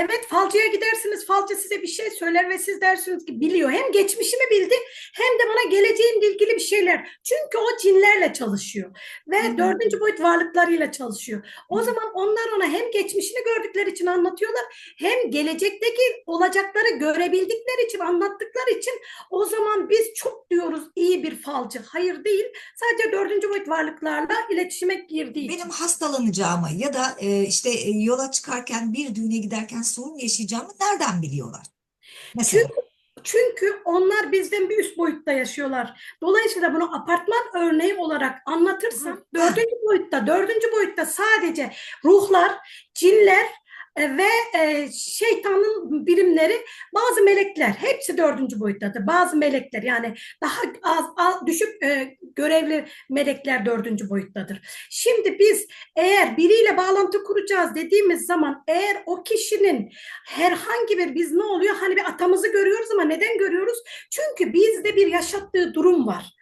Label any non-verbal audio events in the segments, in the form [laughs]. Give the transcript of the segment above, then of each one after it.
Evet falcıya gidersiniz. Falcı size bir şey söyler ve siz dersiniz ki biliyor. Hem geçmişimi bildi hem de bana geleceğimle ilgili bir şeyler. Çünkü o cinlerle çalışıyor ve Hı hı. dördüncü boyut varlıklarıyla çalışıyor. O zaman onlar ona hem geçmişini gördükleri için anlatıyorlar hem gelecekteki olacakları görebildikleri için anlattıkları için o zaman biz çok diyoruz iyi bir falcı. Hayır değil. Sadece dördüncü boyut varlıklarla iletişime girdiği için. Benim hastalanacağımı ya da işte yola çıkarken bir düğüne giderken sorun yaşayacağımı nereden biliyorlar? Mesela. Çünkü çünkü onlar bizden bir üst boyutta yaşıyorlar. Dolayısıyla bunu apartman örneği olarak anlatırsam dördüncü boyutta, dördüncü boyutta sadece ruhlar, cinler ve e, şeytanın birimleri, bazı melekler, hepsi dördüncü boyuttadır. Bazı melekler yani daha az, az düşük e, görevli melekler dördüncü boyuttadır. Şimdi biz eğer biriyle bağlantı kuracağız dediğimiz zaman eğer o kişinin herhangi bir biz ne oluyor? Hani bir atamızı görüyoruz ama neden görüyoruz? Çünkü bizde bir yaşattığı durum var.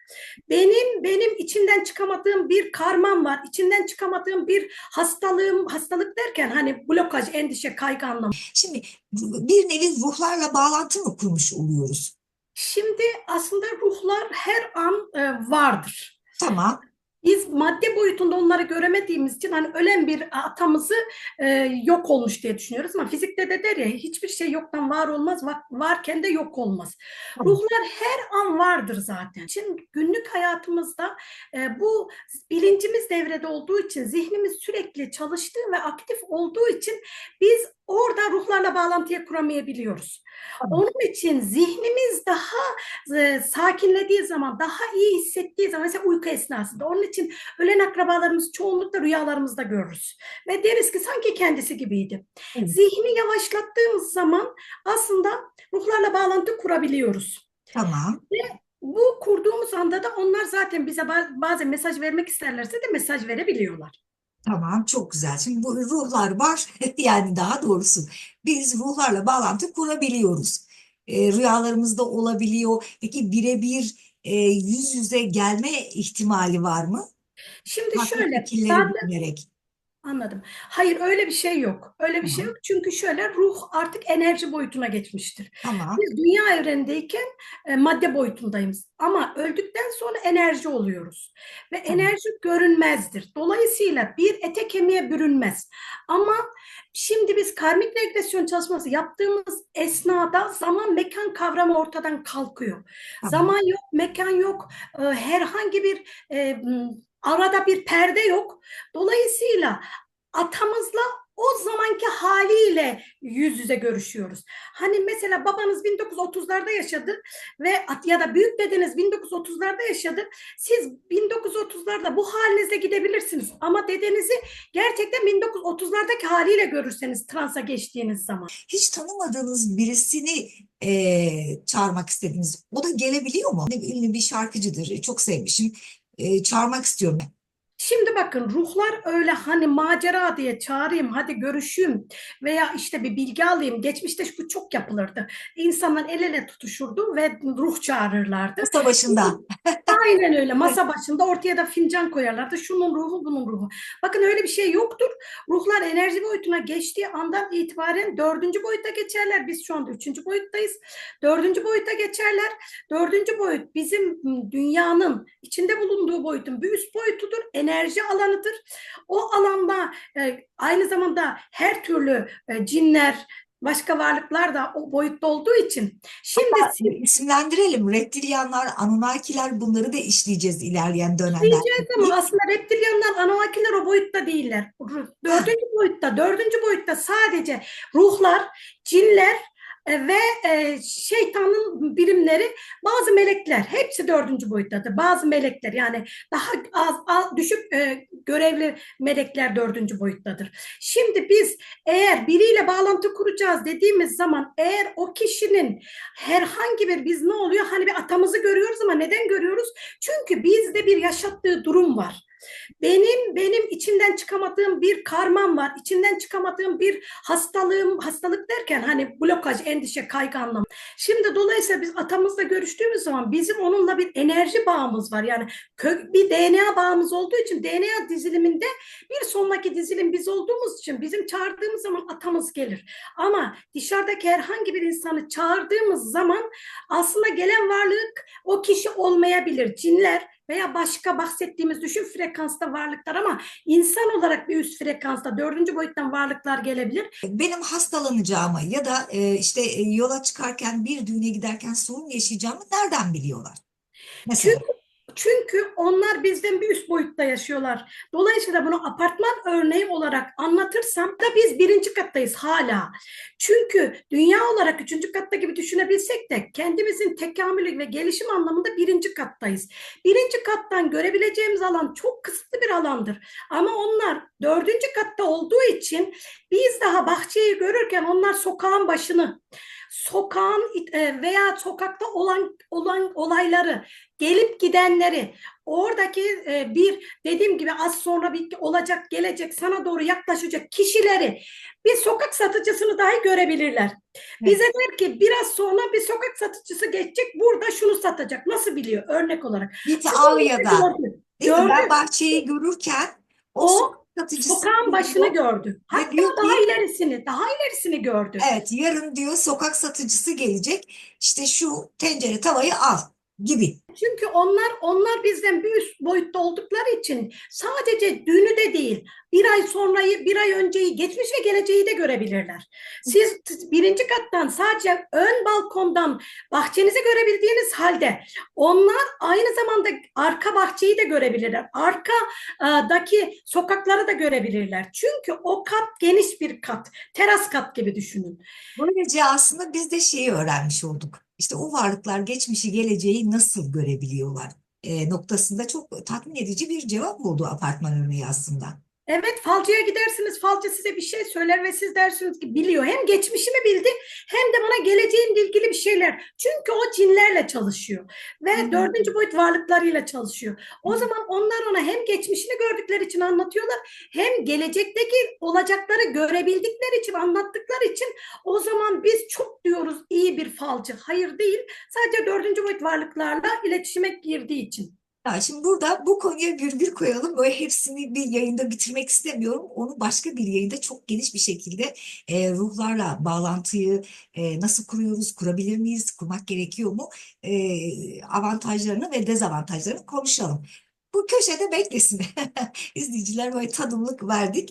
Benim benim içinden çıkamadığım bir karmam var. İçinden çıkamadığım bir hastalığım, hastalık derken hani blokaj, endişe, kaygı anlamı. Şimdi bir nevi ruhlarla bağlantı mı kurmuş oluyoruz? Şimdi aslında ruhlar her an e, vardır. Tamam. Biz madde boyutunda onları göremediğimiz için hani ölen bir atamızı e, yok olmuş diye düşünüyoruz ama fizikte de der ya hiçbir şey yoktan var olmaz, va- varken de yok olmaz. Ruhlar her an vardır zaten. Şimdi günlük hayatımızda e, bu bilincimiz devrede olduğu için zihnimiz sürekli çalıştığı ve aktif olduğu için biz orada ruhlarla bağlantıya kuramayabiliyoruz. Onun için zihnimiz daha e, sakinlediği zaman, daha iyi hissettiği zaman mesela uyku esnasında. Onun için ölen akrabalarımız çoğunlukla rüyalarımızda görürüz. Ve deriz ki sanki kendisi gibiydi. Evet. Zihni yavaşlattığımız zaman aslında ruhlarla bağlantı kurabiliyoruz. Tamam. Bu kurduğumuz anda da onlar zaten bize ba- bazen mesaj vermek isterlerse de mesaj verebiliyorlar. Tamam. Çok güzel. Şimdi bu ruhlar var. [laughs] Yani daha doğrusu biz ruhlarla bağlantı kurabiliyoruz. E, rüyalarımızda olabiliyor. Peki birebir e, yüz yüze gelme ihtimali var mı? Şimdi Farklı şöyle, zaten dinleyerek. Anladım. Hayır öyle bir şey yok. Öyle bir şey Tamam. yok. Çünkü şöyle ruh artık enerji boyutuna geçmiştir. Tamam. Biz dünya evrenindeyken e, madde boyutundayız. Ama öldükten sonra enerji oluyoruz. Ve Tamam. enerji görünmezdir. Dolayısıyla bir ete kemiğe bürünmez. Ama şimdi biz karmik regresyon çalışması yaptığımız esnada zaman mekan kavramı ortadan kalkıyor. Tamam. Zaman yok, mekan yok, e, herhangi bir e, m, arada bir perde yok. Dolayısıyla atamızla o zamanki haliyle yüz yüze görüşüyoruz. Hani mesela babanız 1930'larda yaşadı ve ya da büyük dedeniz 1930'larda yaşadı. Siz 1930'larda bu halinizle gidebilirsiniz ama dedenizi gerçekten 1930'lardaki haliyle görürseniz transa geçtiğiniz zaman. Hiç tanımadığınız birisini e, çağırmak istediniz. O da gelebiliyor mu? Ünlü bir şarkıcıdır. Çok sevmişim. E, çağırmak istiyorum. Şimdi bakın ruhlar öyle hani macera diye çağırayım hadi görüşeyim veya işte bir bilgi alayım. Geçmişte bu çok yapılırdı. İnsanlar el ele tutuşurdu ve ruh çağırırlardı. Masa başında. Aynen öyle masa başında ortaya da fincan koyarlardı. Şunun ruhu bunun ruhu. Bakın öyle bir şey yoktur. Ruhlar enerji boyutuna geçtiği andan itibaren dördüncü boyuta geçerler. Biz şu anda üçüncü boyuttayız. Dördüncü boyuta geçerler. Dördüncü boyut bizim dünyanın içinde bulunduğu boyutun bir üst boyutudur. Enerji alanıdır. O alanda e, aynı zamanda her türlü e, cinler, başka varlıklar da o boyutta olduğu için. Şimdi siz İsimlendirelim. Reptilyanlar, Anunnakiler bunları da işleyeceğiz ilerleyen dönemlerde. Diyeceğiz ama aslında reptilyanlar, Anunnakiller o boyutta değiller. Dördüncü boyutta, dördüncü boyutta sadece ruhlar, cinler ve e, şeytanın birimleri, bazı melekler, hepsi dördüncü boyuttadır. Bazı melekler yani daha az, az düşük e, görevli melekler dördüncü boyuttadır. Şimdi biz eğer biriyle bağlantı kuracağız dediğimiz zaman eğer o kişinin herhangi bir biz ne oluyor? Hani bir atamızı görüyoruz ama neden görüyoruz? Çünkü bizde bir yaşattığı durum var. Benim benim içimden çıkamadığım bir karmam var. İçimden çıkamadığım bir hastalığım, hastalık derken hani blokaj, endişe, kaygı anlamı. Şimdi dolayısıyla biz atamızla görüştüğümüz zaman bizim onunla bir enerji bağımız var. Yani kök, bir DNA bağımız olduğu için DNA diziliminde bir sonraki dizilim biz olduğumuz için bizim çağırdığımız zaman atamız gelir. Ama dışarıdaki herhangi bir insanı çağırdığımız zaman aslında gelen varlık o kişi olmayabilir. Cinler veya başka bahsettiğimiz düşük frekansta varlıklar ama insan olarak bir üst frekansta dördüncü boyuttan varlıklar gelebilir. Benim hastalanacağımı ya da e, işte e, yola çıkarken bir düğüne giderken sorun yaşayacağımı nereden biliyorlar? Mesela. Çünkü çünkü onlar bizden bir üst boyutta yaşıyorlar. Dolayısıyla bunu apartman örneği olarak anlatırsam da biz birinci kattayız hala. Çünkü dünya olarak üçüncü katta gibi düşünebilsek de kendimizin tekamülü ve gelişim anlamında birinci kattayız. Birinci kattan görebileceğimiz alan çok kısıtlı bir alandır. Ama onlar dördüncü katta olduğu için biz daha bahçeyi görürken onlar sokağın başını, sokağın e, veya sokakta olan olan olayları, gelip gidenleri, oradaki e, bir dediğim gibi az sonra bir olacak, gelecek, sana doğru yaklaşacak kişileri, bir sokak satıcısını dahi görebilirler. Bize der ki biraz sonra bir sokak satıcısı geçecek, burada şunu satacak. Nasıl biliyor? Örnek olarak. Git Çünkü al bizi ya da. gördü. Değil mi? Ben bahçeyi görürken o, O satıcısı Sokağın başını gördü. Hatta diyor daha ki- ilerisini, daha ilerisini gördü. Evet, yarın diyor sokak satıcısı gelecek. İşte şu tencere tavayı al gibi. Çünkü onlar onlar bizden bir üst boyutta oldukları için sadece dünü de değil, bir ay sonrayı, bir ay önceyi, geçmiş ve geleceği de görebilirler. Siz birinci kattan sadece ön balkondan bahçenizi görebildiğiniz halde onlar aynı zamanda arka bahçeyi de görebilirler. Arkadaki sokakları da görebilirler. Çünkü o kat geniş bir kat, teras kat gibi düşünün. Böylece aslında biz de şeyi öğrenmiş olduk. İşte o varlıklar geçmişi geleceği nasıl görebiliyorlar e, noktasında çok tatmin edici bir cevap oldu apartman örneği aslında. Evet, falcıya gidersiniz. Falcı size bir şey söyler ve siz dersiniz ki biliyor. Hem geçmişimi bildi hem de bana geleceğimle ilgili bir şeyler. Çünkü o cinlerle çalışıyor ve Hı hı. dördüncü boyut varlıklarıyla çalışıyor. O zaman onlar ona hem geçmişini gördükleri için anlatıyorlar hem gelecekteki olacakları görebildikleri için anlattıkları için o zaman biz çok diyoruz iyi bir falcı. Hayır değil. Sadece dördüncü boyut varlıklarla iletişime girdiği için. Ya şimdi burada bu konuya virgül koyalım. Böyle hepsini bir yayında bitirmek istemiyorum. Onu başka bir yayında çok geniş bir şekilde e, ruhlarla bağlantıyı e, nasıl kuruyoruz, kurabilir miyiz, kurmak gerekiyor mu? E, avantajlarını ve dezavantajlarını konuşalım. Bu köşede beklesin. [laughs] İzleyiciler böyle tadımlık verdik.